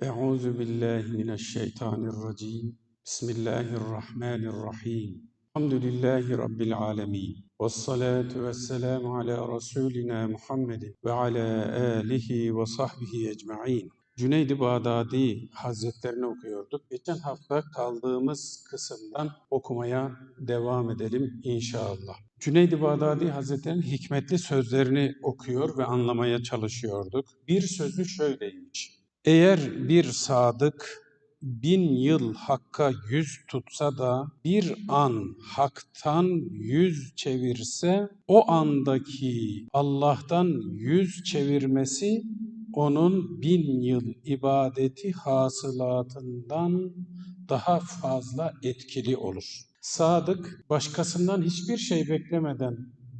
Euzu billahi mineşşeytanirracim. Bismillahirrahmanirrahim. Elhamdülillahi rabbil alamin. Ves salatu vesselamu ala rasulina Muhammedin ve ala alihi ve sahbihi ecmaîn. Cüneyd-i Bağdadi Hazretlerini okuyorduk. Geçen hafta kaldığımız kısımdan okumaya devam edelim inşallah. Cüneyd-i Bağdadi Hazretleri'nin hikmetli sözlerini okuyor ve anlamaya çalışıyorduk. Bir sözü şöyleymiş. Eğer bir sadık bin yıl hakka yüz tutsa da bir an haktan yüz çevirse o andaki Allah'tan yüz çevirmesi onun bin yıl ibadeti hasılatından daha fazla etkili olur. Sadık başkasından hiçbir şey beklemeden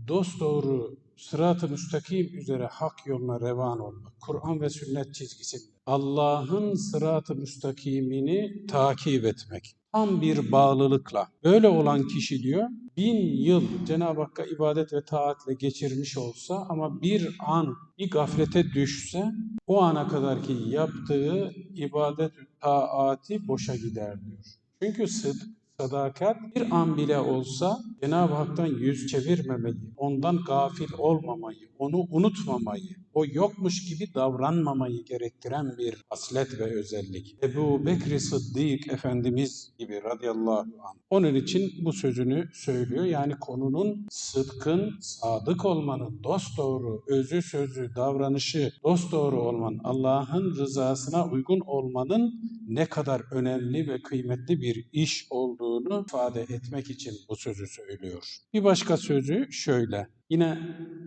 dosdoğru sırat-ı müstakim üzere hak yoluna revan olmak, Kur'an ve sünnet çizgisinde Allah'ın sırat-ı müstakimini takip etmek. Tam bir bağlılıkla. Böyle olan kişi diyor, bin yıl Cenab-ı Hakk'a ibadet ve taatle geçirmiş olsa ama bir an bir gaflete düşse o ana kadarki yaptığı ibadet taati boşa gider diyor. Çünkü sıdk Sadakat bir an bile olsa Cenab-ı Hak'tan yüz çevirmemeyi, ondan gafil olmamayı, onu unutmamayı, o yokmuş gibi davranmamayı gerektiren bir aslet ve özellik. Ebu Bekri Sıddık Efendimiz gibi radıyallahu anh. Onun için bu sözünü söylüyor. Yani konunun sıdkın, sadık olmanın, dosdoğru, özü sözü, davranışı dosdoğru olmanın, Allah'ın rızasına uygun olmanın ne kadar önemli ve kıymetli bir iş olduğunu ifade etmek için bu sözü söylüyor. Bir başka sözü şöyle. Yine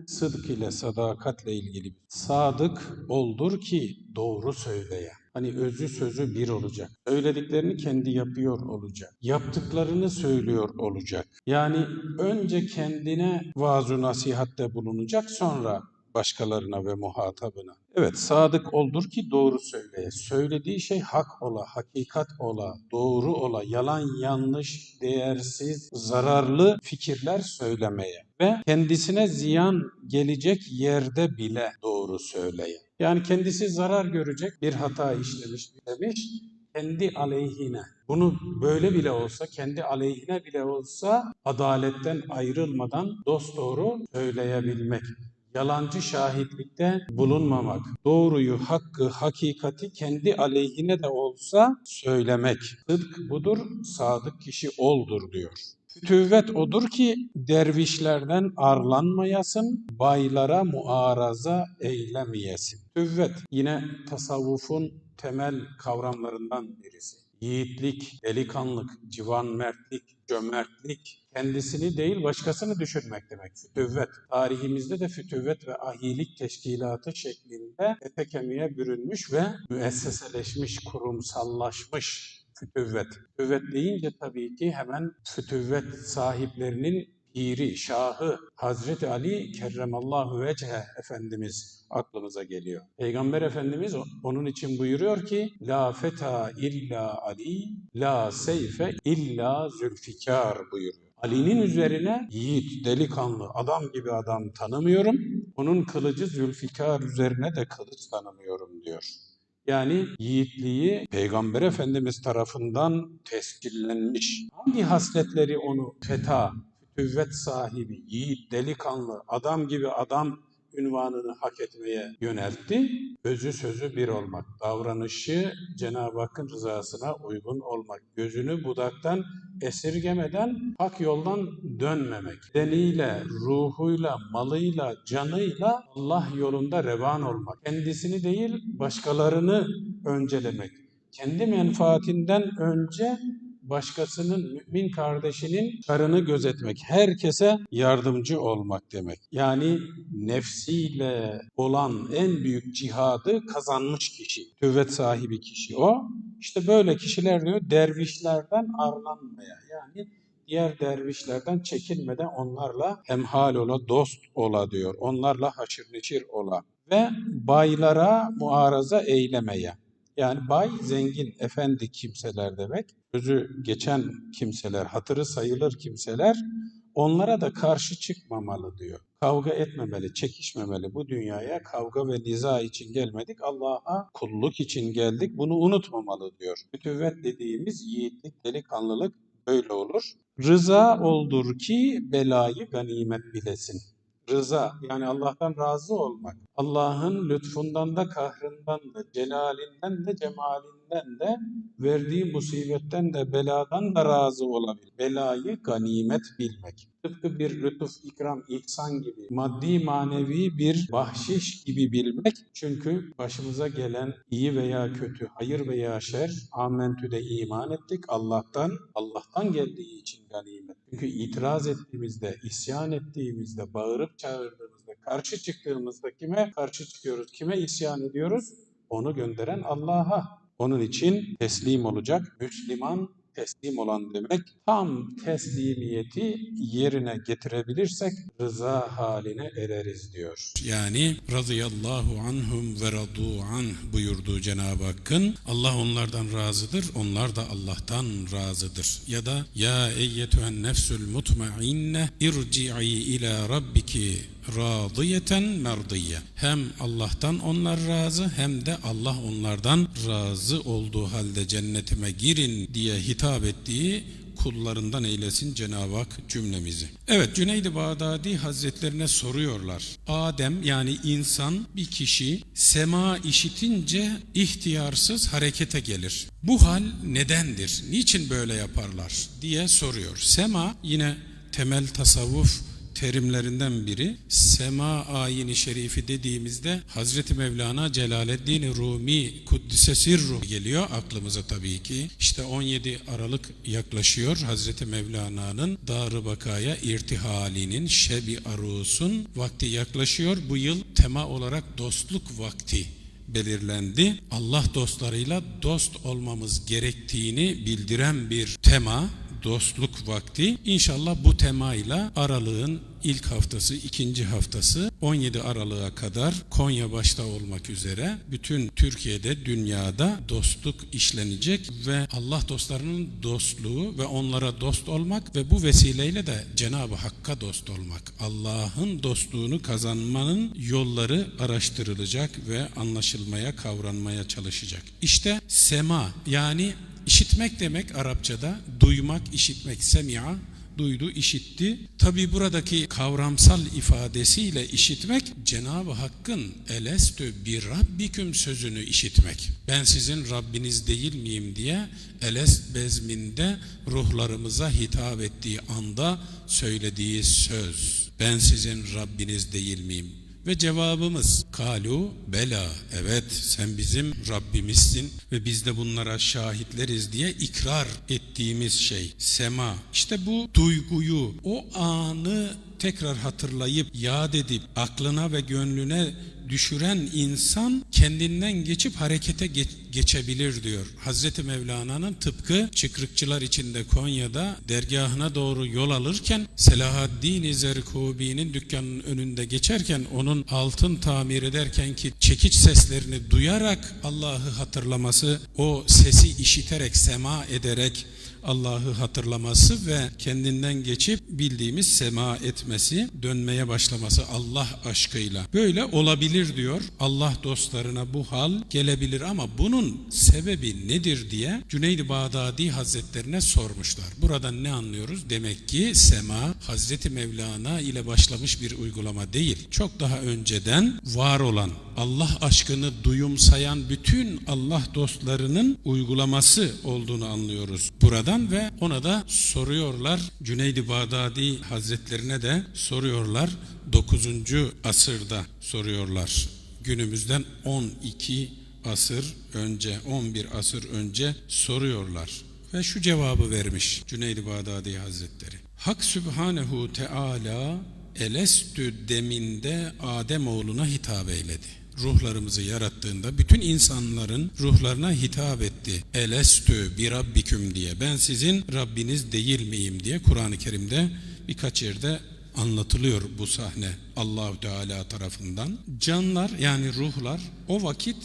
sıdk ile sadakatle ilgili. Sadık oldur ki doğru söyleye. Hani özü sözü bir olacak. Söylediklerini kendi yapıyor olacak. Yaptıklarını söylüyor olacak. Yani önce kendine vaaz nasihatte bulunacak sonra başkalarına ve muhatabına. Evet sadık oldur ki doğru söyleye. Söylediği şey hak ola, hakikat ola, doğru ola, yalan yanlış, değersiz, zararlı fikirler söylemeye ve kendisine ziyan gelecek yerde bile doğru söyleye. Yani kendisi zarar görecek bir hata işlemiş demiş, kendi aleyhine. Bunu böyle bile olsa, kendi aleyhine bile olsa adaletten ayrılmadan dosdoğru söyleyebilmek yalancı şahitlikte bulunmamak, doğruyu, hakkı, hakikati kendi aleyhine de olsa söylemek. Sıdk budur, sadık kişi oldur diyor. Fütüvvet odur ki dervişlerden arlanmayasın, baylara muaraza eylemeyesin. Fütüvvet yine tasavvufun temel kavramlarından birisi. Yiğitlik, delikanlık, civan mertlik, cömertlik, kendisini değil başkasını düşünmek demek. Fütüvvet. Tarihimizde de fütüvvet ve ahilik teşkilatı şeklinde ete kemiğe bürünmüş ve müesseseleşmiş, kurumsallaşmış fütüvvet. Fütüvvet deyince tabii ki hemen fütüvvet sahiplerinin piri, şahı Hazreti Ali kerremallahu vecehe Efendimiz aklımıza geliyor. Peygamber Efendimiz onun için buyuruyor ki La feta illa Ali, la seyfe illa zülfikar buyuruyor. Ali'nin üzerine yiğit, delikanlı, adam gibi adam tanımıyorum. Onun kılıcı Zülfikar üzerine de kılıç tanımıyorum diyor. Yani yiğitliği Peygamber Efendimiz tarafından tescillenmiş. Hangi hasletleri onu feta, fütüvvet sahibi, yiğit, delikanlı, adam gibi adam ünvanını hak etmeye yöneltti. Özü sözü bir olmak, davranışı Cenab-ı Hakk'ın rızasına uygun olmak, gözünü budaktan esirgemeden hak yoldan dönmemek, deniyle, ruhuyla, malıyla, canıyla Allah yolunda revan olmak, kendisini değil başkalarını öncelemek, kendi menfaatinden önce başkasının mümin kardeşinin karını gözetmek, herkese yardımcı olmak demek. Yani nefsiyle olan en büyük cihadı kazanmış kişi, tüvvet sahibi kişi o. İşte böyle kişiler diyor dervişlerden arlanmaya yani diğer dervişlerden çekinmeden onlarla hemhal ola, dost ola diyor. Onlarla haşır neşir ola ve baylara muaraza eylemeye. Yani bay, zengin, efendi kimseler demek. Sözü geçen kimseler, hatırı sayılır kimseler onlara da karşı çıkmamalı diyor. Kavga etmemeli, çekişmemeli. Bu dünyaya kavga ve niza için gelmedik. Allah'a kulluk için geldik. Bunu unutmamalı diyor. Mütüvvet dediğimiz yiğitlik, delikanlılık böyle olur. Rıza oldur ki belayı ganimet bilesin. Rıza yani Allah'tan razı olmak. Allah'ın lütfundan da kahrından da celalinden de cemalinden de verdiği musibetten de beladan da razı olabil. Belayı ganimet bilmek. Tıpkı bir lütuf, ikram, ihsan gibi maddi manevi bir bahşiş gibi bilmek. Çünkü başımıza gelen iyi veya kötü, hayır veya şer, amentüde iman ettik Allah'tan, Allah'tan geldiği için ganimet. Çünkü itiraz ettiğimizde, isyan ettiğimizde, bağırıp çağırdığımızda, karşı çıktığımızda kime karşı çıkıyoruz, kime isyan ediyoruz? Onu gönderen Allah'a. Onun için teslim olacak, Müslüman teslim olan demek. Tam teslimiyeti yerine getirebilirsek rıza haline ereriz diyor. Yani radıyallahu anhum ve radu anh buyurduğu Cenab-ı Hakk'ın Allah onlardan razıdır, onlar da Allah'tan razıdır. Ya da ya eyyetühen nefsül mutmainne irci'i ila rabbiki radiyeten merdiyye. Hem Allah'tan onlar razı hem de Allah onlardan razı olduğu halde cennetime girin diye hitap ettiği kullarından eylesin Cenab-ı Hak cümlemizi. Evet Cüneyd-i Bağdadi Hazretlerine soruyorlar. Adem yani insan bir kişi sema işitince ihtiyarsız harekete gelir. Bu hal nedendir? Niçin böyle yaparlar? diye soruyor. Sema yine temel tasavvuf terimlerinden biri sema ayini şerifi dediğimizde Hazreti Mevlana Celaleddin Rumi Kuddise Sirruh geliyor aklımıza tabii ki. İşte 17 Aralık yaklaşıyor Hazreti Mevlana'nın Dar-ı Bakaya irtihalinin Şebi Arus'un vakti yaklaşıyor. Bu yıl tema olarak dostluk vakti belirlendi. Allah dostlarıyla dost olmamız gerektiğini bildiren bir tema dostluk vakti. İnşallah bu temayla aralığın ilk haftası, ikinci haftası 17 Aralık'a kadar Konya başta olmak üzere bütün Türkiye'de, dünyada dostluk işlenecek ve Allah dostlarının dostluğu ve onlara dost olmak ve bu vesileyle de Cenab-ı Hakk'a dost olmak. Allah'ın dostluğunu kazanmanın yolları araştırılacak ve anlaşılmaya, kavranmaya çalışacak. İşte sema yani İşitmek demek Arapçada duymak, işitmek semia, duydu, işitti. Tabi buradaki kavramsal ifadesiyle işitmek Cenab-ı Hakk'ın elestü bir rabbiküm sözünü işitmek. Ben sizin Rabbiniz değil miyim diye elest bezminde ruhlarımıza hitap ettiği anda söylediği söz. Ben sizin Rabbiniz değil miyim? Ve cevabımız kalu bela evet sen bizim Rabbimizsin ve biz de bunlara şahitleriz diye ikrar ettiğimiz şey sema. İşte bu duyguyu o anı tekrar hatırlayıp yad edip aklına ve gönlüne düşüren insan kendinden geçip harekete geç, geçebilir diyor. Hazreti Mevlana'nın tıpkı çıkrıkçılar içinde Konya'da dergahına doğru yol alırken Selahaddin Zerkubi'nin dükkanının önünde geçerken onun altın tamir ederken ki çekiç seslerini duyarak Allah'ı hatırlaması, o sesi işiterek, sema ederek Allah'ı hatırlaması ve kendinden geçip bildiğimiz sema etmesi, dönmeye başlaması Allah aşkıyla. Böyle olabilir diyor. Allah dostlarına bu hal gelebilir ama bunun sebebi nedir diye Cüneyd-i Bağdadi Hazretlerine sormuşlar. Buradan ne anlıyoruz? Demek ki sema Hazreti Mevlana ile başlamış bir uygulama değil. Çok daha önceden var olan Allah aşkını duyumsayan bütün Allah dostlarının uygulaması olduğunu anlıyoruz buradan ve ona da soruyorlar. Cüneyd-i Bağdadi Hazretlerine de soruyorlar. 9. asırda soruyorlar. Günümüzden 12 asır önce, 11 asır önce soruyorlar. Ve şu cevabı vermiş Cüneyd-i Bağdadi Hazretleri. Hak Sübhanehu Teala elestü deminde Adem oğluna hitap eyledi ruhlarımızı yarattığında bütün insanların ruhlarına hitap etti. Elestü bir rabbiküm diye. Ben sizin Rabbiniz değil miyim diye Kur'an-ı Kerim'de birkaç yerde anlatılıyor bu sahne Allahu Teala tarafından. Canlar yani ruhlar o vakit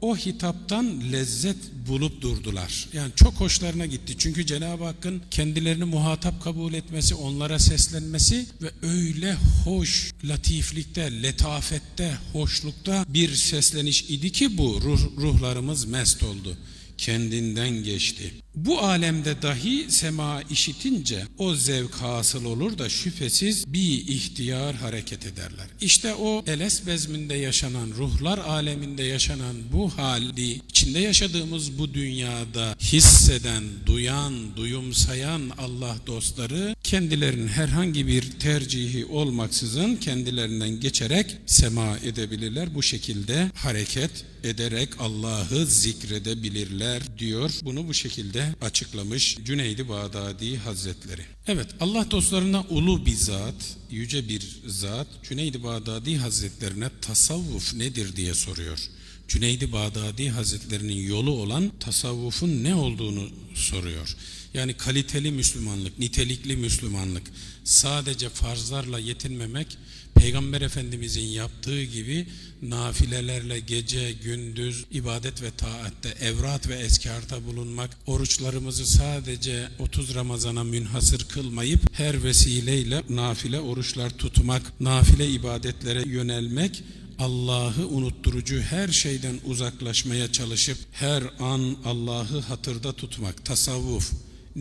o hitaptan lezzet bulup durdular. Yani çok hoşlarına gitti. Çünkü Cenab-ı Hakk'ın kendilerini muhatap kabul etmesi, onlara seslenmesi ve öyle hoş, latiflikte, letafette, hoşlukta bir sesleniş idi ki bu ruh, ruhlarımız mest oldu kendinden geçti. Bu alemde dahi sema işitince o zevk hasıl olur da şüphesiz bir ihtiyar hareket ederler. İşte o eles bezminde yaşanan, ruhlar aleminde yaşanan bu hali, içinde yaşadığımız bu dünyada hisseden, duyan, duyumsayan Allah dostları kendilerinin herhangi bir tercihi olmaksızın kendilerinden geçerek sema edebilirler. Bu şekilde hareket ederek Allah'ı zikredebilirler diyor. Bunu bu şekilde açıklamış Cüneydi Bağdadi Hazretleri. Evet Allah dostlarına ulu bir zat, yüce bir zat Cüneydi Bağdadi Hazretlerine tasavvuf nedir diye soruyor. Cüneydi Bağdadi Hazretlerinin yolu olan tasavvufun ne olduğunu soruyor. Yani kaliteli Müslümanlık, nitelikli Müslümanlık, sadece farzlarla yetinmemek, Peygamber Efendimizin yaptığı gibi nafilelerle gece gündüz ibadet ve taatte, evrat ve eskarda bulunmak, oruçlarımızı sadece 30 Ramazan'a münhasır kılmayıp her vesileyle nafile oruçlar tutmak, nafile ibadetlere yönelmek, Allah'ı unutturucu her şeyden uzaklaşmaya çalışıp her an Allah'ı hatırda tutmak, tasavvuf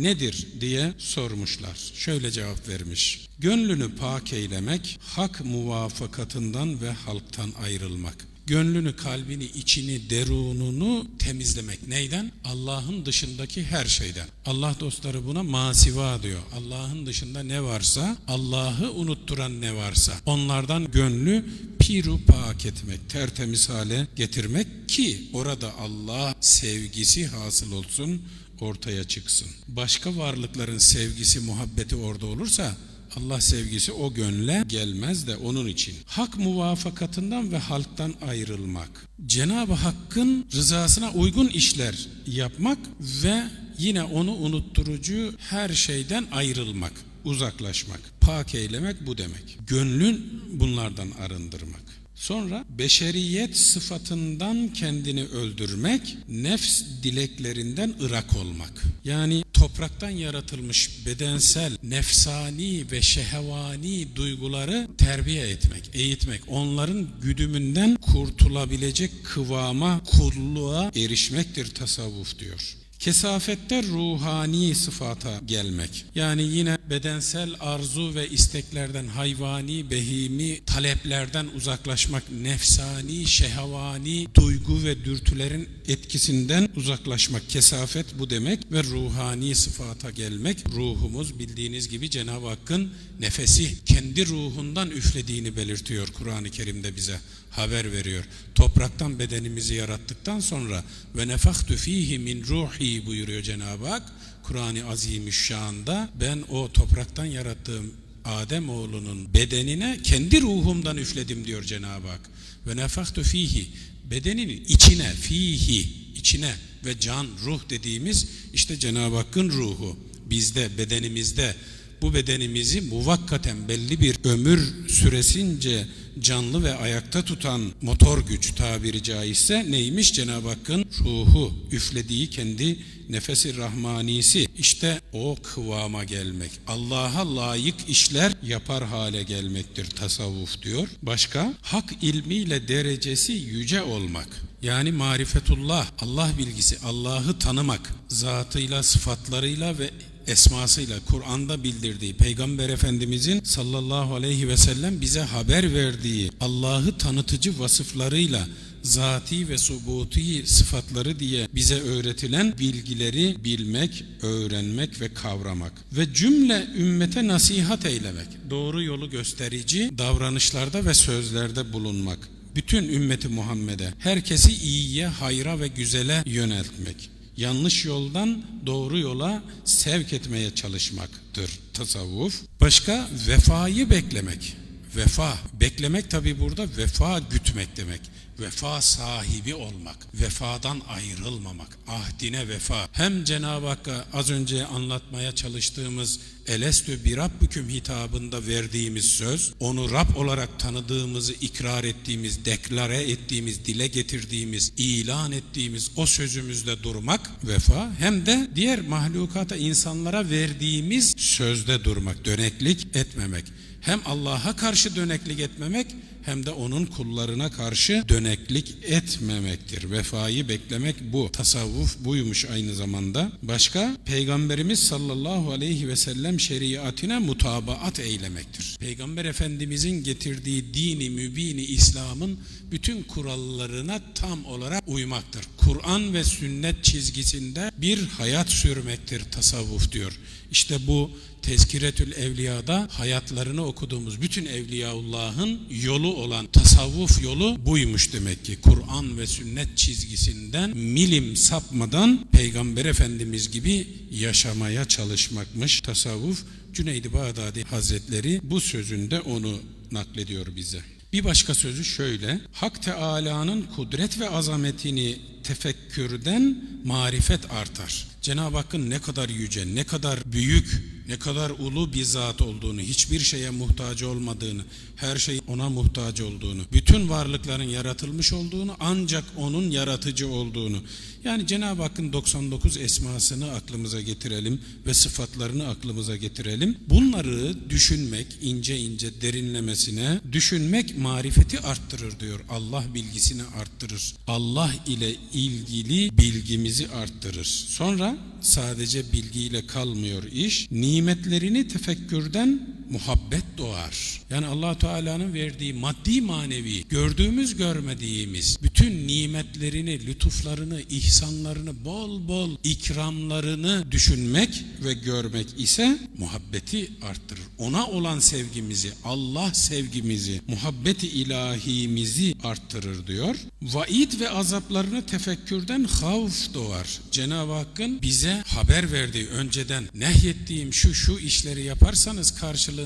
nedir diye sormuşlar. Şöyle cevap vermiş. Gönlünü pak eylemek, hak muvafakatından ve halktan ayrılmak. Gönlünü, kalbini, içini, derununu temizlemek. Neyden? Allah'ın dışındaki her şeyden. Allah dostları buna masiva diyor. Allah'ın dışında ne varsa, Allah'ı unutturan ne varsa, onlardan gönlü piru pak etmek, tertemiz hale getirmek ki orada Allah sevgisi hasıl olsun, ortaya çıksın. Başka varlıkların sevgisi, muhabbeti orada olursa Allah sevgisi o gönle gelmez de onun için. Hak muvafakatından ve halktan ayrılmak. Cenab-ı Hakk'ın rızasına uygun işler yapmak ve yine onu unutturucu her şeyden ayrılmak, uzaklaşmak. Pak eylemek bu demek. Gönlün bunlardan arındırmak. Sonra beşeriyet sıfatından kendini öldürmek, nefs dileklerinden ırak olmak. Yani topraktan yaratılmış bedensel, nefsani ve şehevani duyguları terbiye etmek, eğitmek. Onların güdümünden kurtulabilecek kıvama, kulluğa erişmektir tasavvuf diyor. Kesafette ruhani sıfata gelmek. Yani yine bedensel arzu ve isteklerden, hayvani, behimi taleplerden uzaklaşmak, nefsani, şehvani duygu ve dürtülerin etkisinden uzaklaşmak. Kesafet bu demek ve ruhani sıfata gelmek. Ruhumuz bildiğiniz gibi Cenab-ı Hakk'ın nefesi, kendi ruhundan üflediğini belirtiyor Kur'an-ı Kerim'de bize haber veriyor. Topraktan bedenimizi yarattıktan sonra ve nefahtu fihi min ruhi buyuruyor Cenab-ı Hak. Kur'an-ı Azimüşşan'da ben o topraktan yarattığım Adem oğlunun bedenine kendi ruhumdan üfledim diyor Cenab-ı Hak. Ve nefahtu fihi bedeninin içine fihi içine ve can ruh dediğimiz işte Cenab-ı Hakk'ın ruhu bizde bedenimizde bu bedenimizi muvakkaten belli bir ömür süresince canlı ve ayakta tutan motor güç tabiri caizse neymiş? Cenab-ı Hakk'ın ruhu üflediği kendi nefesi rahmanisi. İşte o kıvama gelmek. Allah'a layık işler yapar hale gelmektir tasavvuf diyor. Başka hak ilmiyle derecesi yüce olmak. Yani marifetullah Allah bilgisi Allah'ı tanımak zatıyla sıfatlarıyla ve esmasıyla Kur'an'da bildirdiği Peygamber Efendimizin sallallahu aleyhi ve sellem bize haber verdiği Allah'ı tanıtıcı vasıflarıyla zati ve subuti sıfatları diye bize öğretilen bilgileri bilmek, öğrenmek ve kavramak ve cümle ümmete nasihat eylemek, doğru yolu gösterici davranışlarda ve sözlerde bulunmak, bütün ümmeti Muhammed'e, herkesi iyiye, hayra ve güzele yöneltmek yanlış yoldan doğru yola sevk etmeye çalışmaktır tasavvuf. Başka vefayı beklemek. Vefa, beklemek tabi burada vefa gütmek demek. Vefa sahibi olmak, vefadan ayrılmamak, ahdine vefa. Hem Cenab-ı Hakk'a az önce anlatmaya çalıştığımız Elestü bir Rabbüküm hitabında verdiğimiz söz, onu Rab olarak tanıdığımızı ikrar ettiğimiz, deklare ettiğimiz, dile getirdiğimiz, ilan ettiğimiz o sözümüzde durmak vefa, hem de diğer mahlukata, insanlara verdiğimiz sözde durmak, döneklik etmemek. Hem Allah'a karşı döneklik etmemek, hem de onun kullarına karşı döneklik etmemektir. Vefayı beklemek bu. Tasavvuf buymuş aynı zamanda. Başka Peygamberimiz sallallahu aleyhi ve sellem şeriatine mutabaat eylemektir. Peygamber Efendimizin getirdiği dini mübini İslam'ın bütün kurallarına tam olarak uymaktır. Kur'an ve sünnet çizgisinde bir hayat sürmektir tasavvuf diyor. İşte bu Tezkiretül Evliya'da hayatlarını okuduğumuz bütün Evliyaullah'ın yolu olan tasavvuf yolu buymuş demek ki. Kur'an ve sünnet çizgisinden milim sapmadan Peygamber Efendimiz gibi yaşamaya çalışmakmış tasavvuf. Cüneyd-i Bağdadi Hazretleri bu sözünde onu naklediyor bize. Bir başka sözü şöyle. Hak Teala'nın kudret ve azametini tefekkürden marifet artar. Cenab-ı Hakk'ın ne kadar yüce, ne kadar büyük, ne kadar ulu bir zat olduğunu, hiçbir şeye muhtaç olmadığını, her şey ona muhtaç olduğunu, bütün varlıkların yaratılmış olduğunu, ancak onun yaratıcı olduğunu. Yani Cenab-ı Hakk'ın 99 esmasını aklımıza getirelim ve sıfatlarını aklımıza getirelim. Bunları düşünmek, ince ince derinlemesine düşünmek marifeti arttırır diyor. Allah bilgisini arttırır. Allah ile ilgili bilgimizi arttırır. Sonra sadece bilgiyle kalmıyor iş. Nimetlerini tefekkürden muhabbet doğar. Yani allah Teala'nın verdiği maddi manevi, gördüğümüz görmediğimiz bütün nimetlerini, lütuflarını, ihsanlarını, bol bol ikramlarını düşünmek ve görmek ise muhabbeti arttırır. Ona olan sevgimizi, Allah sevgimizi, muhabbeti ilahimizi arttırır diyor. Vaid ve azaplarını tefekkürden havf doğar. Cenab-ı Hakk'ın bize haber verdiği önceden nehyettiğim şu şu işleri yaparsanız karşılığında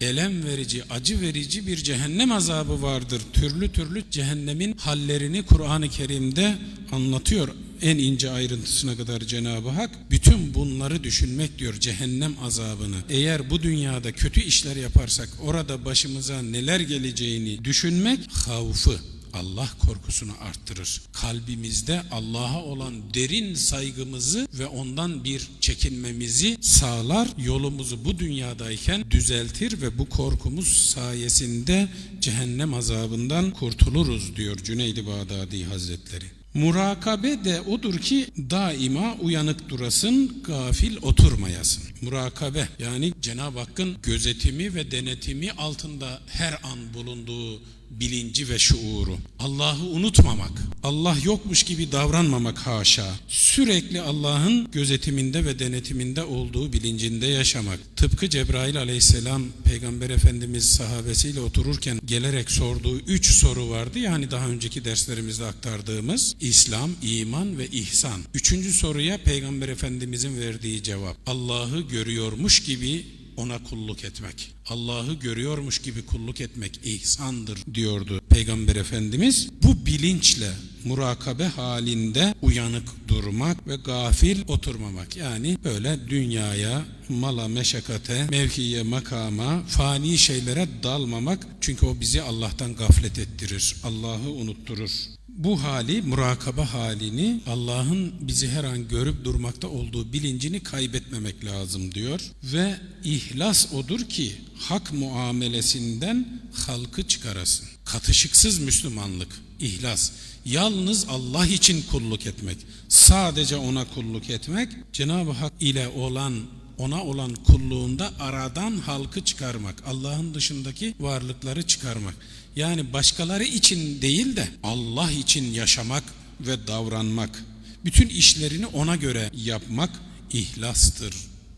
elem verici, acı verici bir cehennem azabı vardır. Türlü türlü cehennemin hallerini Kur'an-ı Kerim'de anlatıyor en ince ayrıntısına kadar Cenab-ı Hak bütün bunları düşünmek diyor cehennem azabını. Eğer bu dünyada kötü işler yaparsak orada başımıza neler geleceğini düşünmek havfı Allah korkusunu arttırır. Kalbimizde Allah'a olan derin saygımızı ve ondan bir çekinmemizi sağlar. Yolumuzu bu dünyadayken düzeltir ve bu korkumuz sayesinde cehennem azabından kurtuluruz diyor Cüneydi Bağdadi Hazretleri. Murakabe de odur ki daima uyanık durasın, gafil oturmayasın. Murakabe yani Cenab-ı Hakk'ın gözetimi ve denetimi altında her an bulunduğu bilinci ve şuuru. Allah'ı unutmamak, Allah yokmuş gibi davranmamak haşa. Sürekli Allah'ın gözetiminde ve denetiminde olduğu bilincinde yaşamak. Tıpkı Cebrail aleyhisselam Peygamber Efendimiz sahabesiyle otururken gelerek sorduğu üç soru vardı. Yani daha önceki derslerimizde aktardığımız İslam, iman ve ihsan. Üçüncü soruya Peygamber Efendimizin verdiği cevap. Allah'ı görüyormuş gibi ona kulluk etmek. Allah'ı görüyormuş gibi kulluk etmek ihsandır diyordu Peygamber Efendimiz. Bu bilinçle murakabe halinde uyanık durmak ve gafil oturmamak. Yani böyle dünyaya, mala, meşakkate, mevkiye, makama, fani şeylere dalmamak. Çünkü o bizi Allah'tan gaflet ettirir. Allah'ı unutturur. Bu hali, murakaba halini Allah'ın bizi her an görüp durmakta olduğu bilincini kaybetmemek lazım diyor. Ve ihlas odur ki hak muamelesinden halkı çıkarasın. Katışıksız Müslümanlık, ihlas. Yalnız Allah için kulluk etmek, sadece ona kulluk etmek, Cenab-ı Hak ile olan ona olan kulluğunda aradan halkı çıkarmak, Allah'ın dışındaki varlıkları çıkarmak. Yani başkaları için değil de Allah için yaşamak ve davranmak. Bütün işlerini ona göre yapmak ihlastır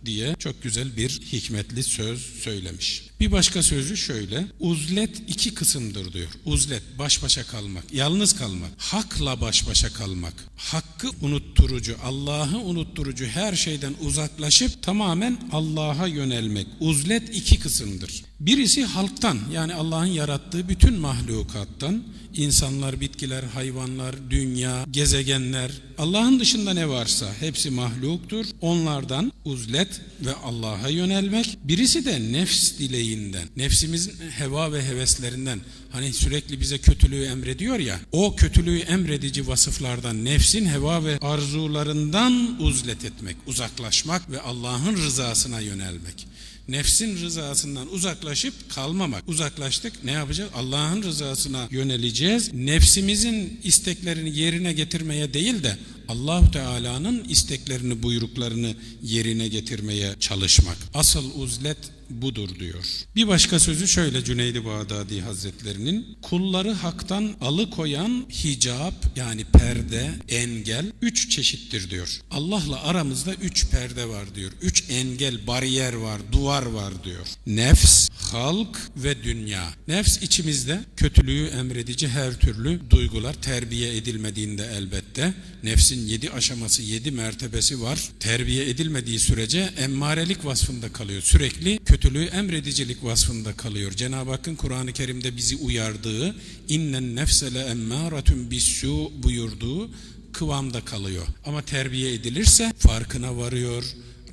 diye çok güzel bir hikmetli söz söylemiş. Bir başka sözü şöyle. Uzlet iki kısımdır diyor. Uzlet baş başa kalmak, yalnız kalmak, hakla baş başa kalmak, hakkı unutturucu, Allah'ı unutturucu her şeyden uzaklaşıp tamamen Allah'a yönelmek. Uzlet iki kısımdır. Birisi halktan yani Allah'ın yarattığı bütün mahlukattan insanlar, bitkiler, hayvanlar, dünya, gezegenler, Allah'ın dışında ne varsa hepsi mahluktur. Onlardan uzlet ve Allah'a yönelmek. Birisi de nefs dileğinden, nefsimizin heva ve heveslerinden. Hani sürekli bize kötülüğü emrediyor ya. O kötülüğü emredici vasıflardan, nefsin heva ve arzularından uzlet etmek, uzaklaşmak ve Allah'ın rızasına yönelmek nefsin rızasından uzaklaşıp kalmamak. Uzaklaştık ne yapacağız? Allah'ın rızasına yöneleceğiz. Nefsimizin isteklerini yerine getirmeye değil de Allahu Teala'nın isteklerini, buyruklarını yerine getirmeye çalışmak. Asıl uzlet budur diyor. Bir başka sözü şöyle Cüneydi Bağdadi Hazretlerinin kulları haktan alıkoyan hicap yani perde, engel üç çeşittir diyor. Allah'la aramızda üç perde var diyor. Üç engel, bariyer var, duvar var diyor. Nefs, halk ve dünya. Nefs içimizde kötülüğü emredici her türlü duygular terbiye edilmediğinde elbette. Nefsin yedi aşaması, yedi mertebesi var. Terbiye edilmediği sürece emmarelik vasfında kalıyor. Sürekli kötülüğü emredicilik vasfında kalıyor. Cenab-ı Hakk'ın Kur'an-ı Kerim'de bizi uyardığı innen nefsele emmâratun bissu buyurduğu kıvamda kalıyor. Ama terbiye edilirse farkına varıyor,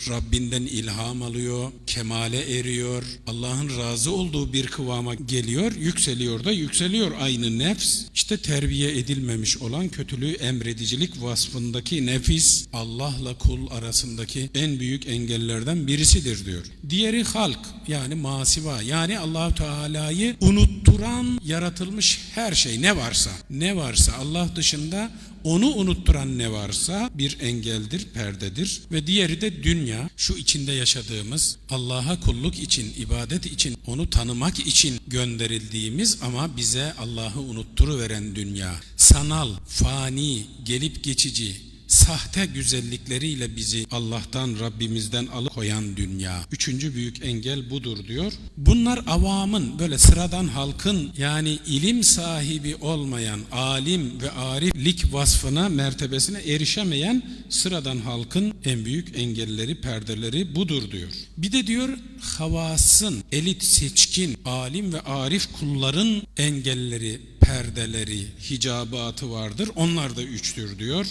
Rabbinden ilham alıyor, kemale eriyor, Allah'ın razı olduğu bir kıvama geliyor, yükseliyor da yükseliyor aynı nefs. İşte terbiye edilmemiş olan kötülüğü emredicilik vasfındaki nefis Allah'la kul arasındaki en büyük engellerden birisidir diyor. Diğeri halk yani masiva yani Allahu Teala'yı unutturan yaratılmış her şey ne varsa ne varsa Allah dışında onu unutturan ne varsa bir engeldir, perdedir ve diğeri de dünya. Şu içinde yaşadığımız Allah'a kulluk için, ibadet için, onu tanımak için gönderildiğimiz ama bize Allah'ı unutturuveren dünya. Sanal, fani, gelip geçici, sahte güzellikleriyle bizi Allah'tan Rabbimizden alıkoyan dünya. Üçüncü büyük engel budur diyor. Bunlar avamın böyle sıradan halkın yani ilim sahibi olmayan alim ve ariflik vasfına mertebesine erişemeyen sıradan halkın en büyük engelleri perdeleri budur diyor. Bir de diyor havasın elit seçkin alim ve arif kulların engelleri perdeleri, hicabatı vardır. Onlar da üçtür diyor.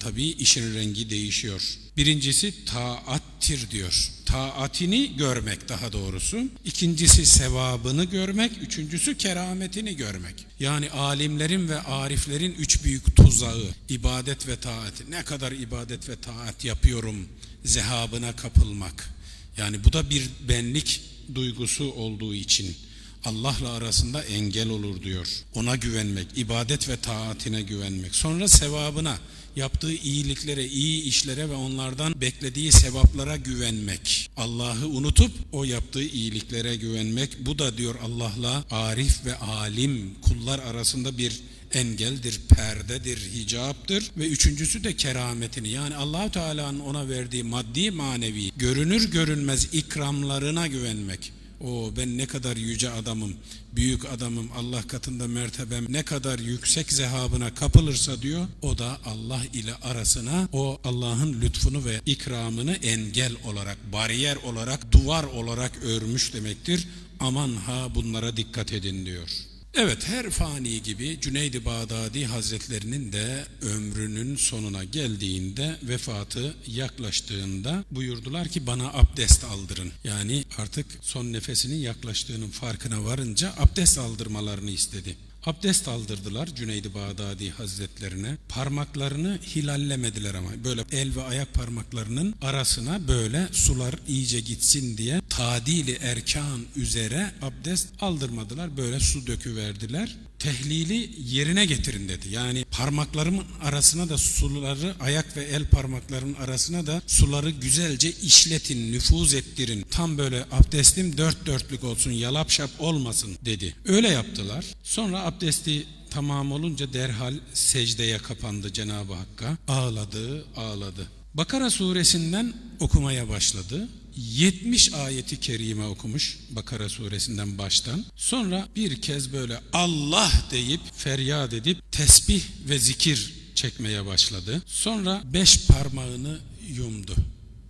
Tabii işin rengi değişiyor. Birincisi taattir diyor. Taatini görmek daha doğrusu. İkincisi sevabını görmek. Üçüncüsü kerametini görmek. Yani alimlerin ve ariflerin üç büyük tuzağı. ibadet ve taat. Ne kadar ibadet ve taat yapıyorum zehabına kapılmak. Yani bu da bir benlik duygusu olduğu için. Allah'la arasında engel olur diyor. Ona güvenmek, ibadet ve taatine güvenmek. Sonra sevabına, yaptığı iyiliklere, iyi işlere ve onlardan beklediği sevaplara güvenmek. Allah'ı unutup o yaptığı iyiliklere güvenmek. Bu da diyor Allah'la arif ve alim kullar arasında bir engeldir, perdedir, hicaptır ve üçüncüsü de kerametini yani Allahu Teala'nın ona verdiği maddi manevi görünür görünmez ikramlarına güvenmek. O ben ne kadar yüce adamım, büyük adamım, Allah katında mertebem ne kadar yüksek zehabına kapılırsa diyor, o da Allah ile arasına o Allah'ın lütfunu ve ikramını engel olarak, bariyer olarak, duvar olarak örmüş demektir. Aman ha bunlara dikkat edin diyor. Evet her fani gibi Cüneydi Bağdadi Hazretlerinin de ömrünün sonuna geldiğinde vefatı yaklaştığında buyurdular ki bana abdest aldırın. Yani artık son nefesinin yaklaştığının farkına varınca abdest aldırmalarını istedi. Abdest aldırdılar Cüneydi Bağdadi Hazretlerine. Parmaklarını hilallemediler ama böyle el ve ayak parmaklarının arasına böyle sular iyice gitsin diye tadili erkan üzere abdest aldırmadılar. Böyle su döküverdiler. Tehlili yerine getirin dedi. Yani parmaklarımın arasına da suları ayak ve el parmaklarımın arasına da suları güzelce işletin, nüfuz ettirin. Tam böyle abdestim dört dörtlük olsun, yalap şap olmasın dedi. Öyle yaptılar. Sonra abdesti tamam olunca derhal secdeye kapandı Cenab-ı Hakk'a. Ağladı, ağladı. Bakara suresinden okumaya başladı. 70 ayeti kerime okumuş Bakara suresinden baştan. Sonra bir kez böyle Allah deyip feryat edip tesbih ve zikir çekmeye başladı. Sonra beş parmağını yumdu.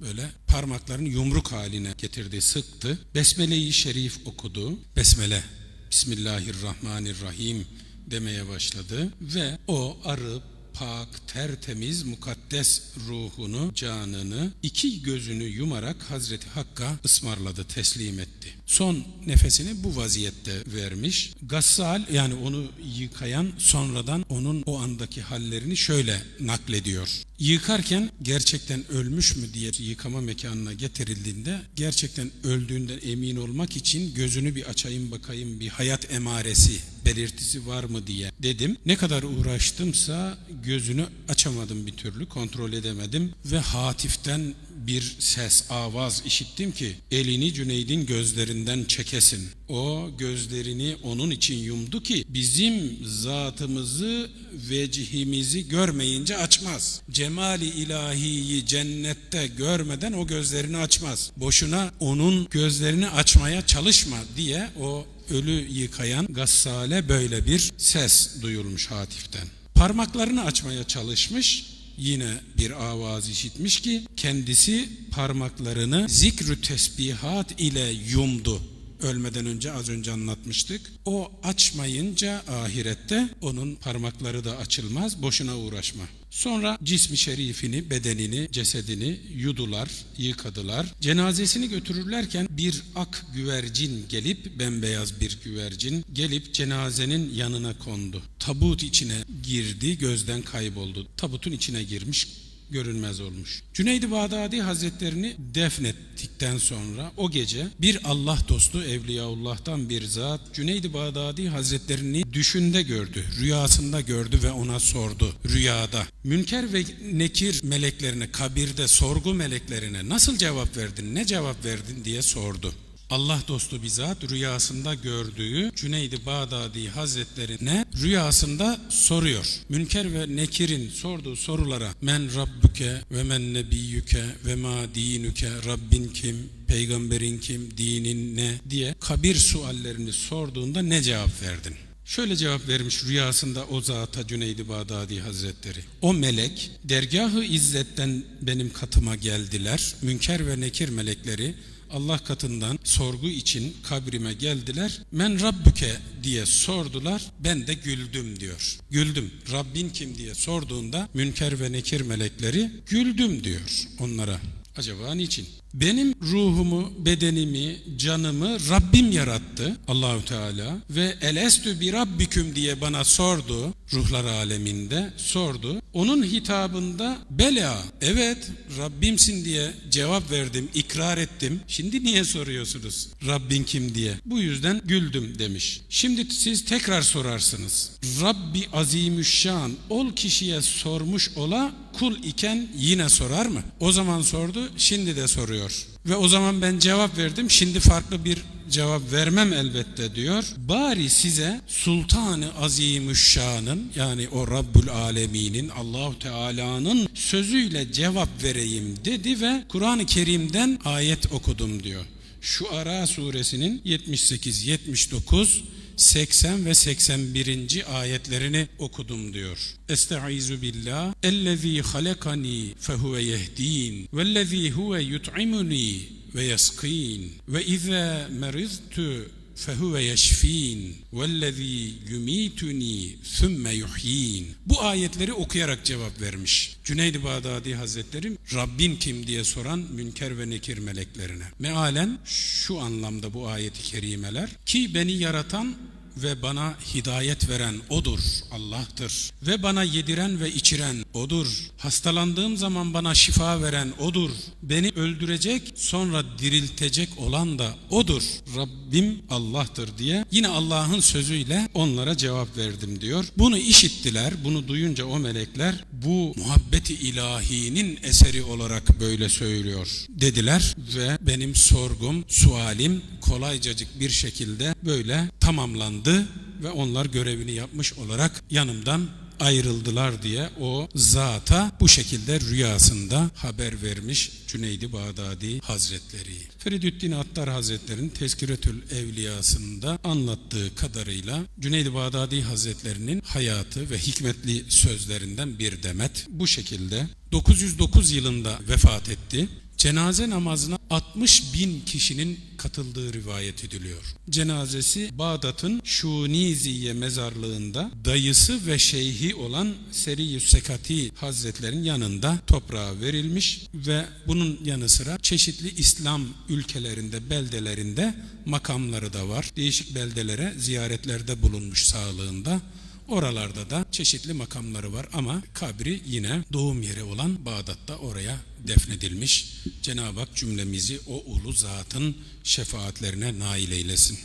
Böyle parmaklarını yumruk haline getirdi, sıktı. Besmele-i Şerif okudu. Besmele, Bismillahirrahmanirrahim demeye başladı ve o arı pak, tertemiz, mukaddes ruhunu, canını iki gözünü yumarak Hazreti Hakk'a ısmarladı, teslim etti. Son nefesini bu vaziyette vermiş. Gassal yani onu yıkayan sonradan onun o andaki hallerini şöyle naklediyor. Yıkarken gerçekten ölmüş mü diye yıkama mekanına getirildiğinde gerçekten öldüğünden emin olmak için gözünü bir açayım bakayım bir hayat emaresi belirtisi var mı diye dedim. Ne kadar uğraştımsa gözünü açamadım bir türlü kontrol edemedim ve hatiften bir ses, avaz işittim ki elini Cüneyd'in gözlerinden çekesin. O gözlerini onun için yumdu ki bizim zatımızı, vecihimizi görmeyince açmaz. Cemali ilahiyi cennette görmeden o gözlerini açmaz. Boşuna onun gözlerini açmaya çalışma diye o ölü yıkayan gassale böyle bir ses duyulmuş hatiften. Parmaklarını açmaya çalışmış, yine bir avaz işitmiş ki kendisi parmaklarını zikrü tesbihat ile yumdu. Ölmeden önce az önce anlatmıştık. O açmayınca ahirette onun parmakları da açılmaz. Boşuna uğraşma. Sonra cismi şerifini, bedenini, cesedini yudular, yıkadılar. Cenazesini götürürlerken bir ak güvercin gelip, bembeyaz bir güvercin gelip cenazenin yanına kondu. Tabut içine girdi, gözden kayboldu. Tabutun içine girmiş, görünmez olmuş. Cüneyd-i Bağdadi Hazretlerini defnettikten sonra o gece bir Allah dostu Evliyaullah'tan bir zat Cüneyd-i Bağdadi Hazretlerini düşünde gördü, rüyasında gördü ve ona sordu rüyada. Münker ve nekir meleklerine, kabirde sorgu meleklerine nasıl cevap verdin, ne cevap verdin diye sordu. Allah dostu bizzat rüyasında gördüğü Cüneyd-i Bağdadi Hazretlerine rüyasında soruyor. Münker ve Nekir'in sorduğu sorulara men rabbuke ve men nebiyyüke ve ma dinüke Rabbin kim, peygamberin kim, dinin ne diye kabir suallerini sorduğunda ne cevap verdin? Şöyle cevap vermiş rüyasında o zata Cüneyd-i Bağdadi Hazretleri. O melek dergahı izzetten benim katıma geldiler. Münker ve nekir melekleri Allah katından sorgu için kabrime geldiler. Men Rabbüke diye sordular. Ben de güldüm diyor. Güldüm. Rabbin kim diye sorduğunda Münker ve Nekir melekleri güldüm diyor onlara. Acaba niçin? Benim ruhumu, bedenimi, canımı Rabbim yarattı Allahü Teala ve elestü bi rabbiküm diye bana sordu ruhlar aleminde sordu. Onun hitabında bela evet Rabbimsin diye cevap verdim, ikrar ettim. Şimdi niye soruyorsunuz Rabbin kim diye? Bu yüzden güldüm demiş. Şimdi siz tekrar sorarsınız. Rabbi azimüşşan ol kişiye sormuş ola kul iken yine sorar mı? O zaman sordu, şimdi de soruyor. Ve o zaman ben cevap verdim, şimdi farklı bir cevap vermem elbette diyor. Bari size Sultanı Azimüşşan'ın yani o Rabbül Alemin'in Allahu Teala'nın sözüyle cevap vereyim dedi ve Kur'an-ı Kerim'den ayet okudum diyor. Şu Ara suresinin 78 79 80 ve 81. ayetlerini okudum diyor. Estaizu billah. Ellezî halekani fehuve yehdin. Vellezî huve yut'imuni ve yaskin. Ve izâ meriztu fehuve yeşfin vellezî yumituni thumme yuhyin. Bu ayetleri okuyarak cevap vermiş. Cüneyd-i Bağdadi Hazretleri Rabbin kim diye soran münker ve nekir meleklerine. Mealen şu anlamda bu ayeti kerimeler ki beni yaratan ve bana hidayet veren odur, Allah'tır. Ve bana yediren ve içiren odur. Hastalandığım zaman bana şifa veren odur. Beni öldürecek sonra diriltecek olan da odur. Rabbim Allah'tır diye yine Allah'ın sözüyle onlara cevap verdim diyor. Bunu işittiler, bunu duyunca o melekler bu muhabbeti ilahinin eseri olarak böyle söylüyor dediler ve benim sorgum, sualim kolaycacık bir şekilde böyle tamamlandı ve onlar görevini yapmış olarak yanımdan ayrıldılar diye o zata bu şekilde rüyasında haber vermiş Cüneydi Bağdadi Hazretleri. Feridüddin Attar Hazretleri'nin Tezkiretül Evliyası'nda anlattığı kadarıyla Cüneydi Bağdadi Hazretlerinin hayatı ve hikmetli sözlerinden bir demet bu şekilde 909 yılında vefat etti. Cenaze namazına 60 bin kişinin katıldığı rivayet ediliyor. Cenazesi Bağdat'ın Şuniziye mezarlığında dayısı ve şeyhi olan Seriyüs Sekati Hazretlerin yanında toprağa verilmiş ve bunun yanı sıra çeşitli İslam ülkelerinde, beldelerinde makamları da var. Değişik beldelere ziyaretlerde bulunmuş sağlığında. Oralarda da çeşitli makamları var ama kabri yine doğum yeri olan Bağdat'ta oraya defnedilmiş. Cenab-ı Hak cümlemizi o ulu zatın şefaatlerine nail eylesin.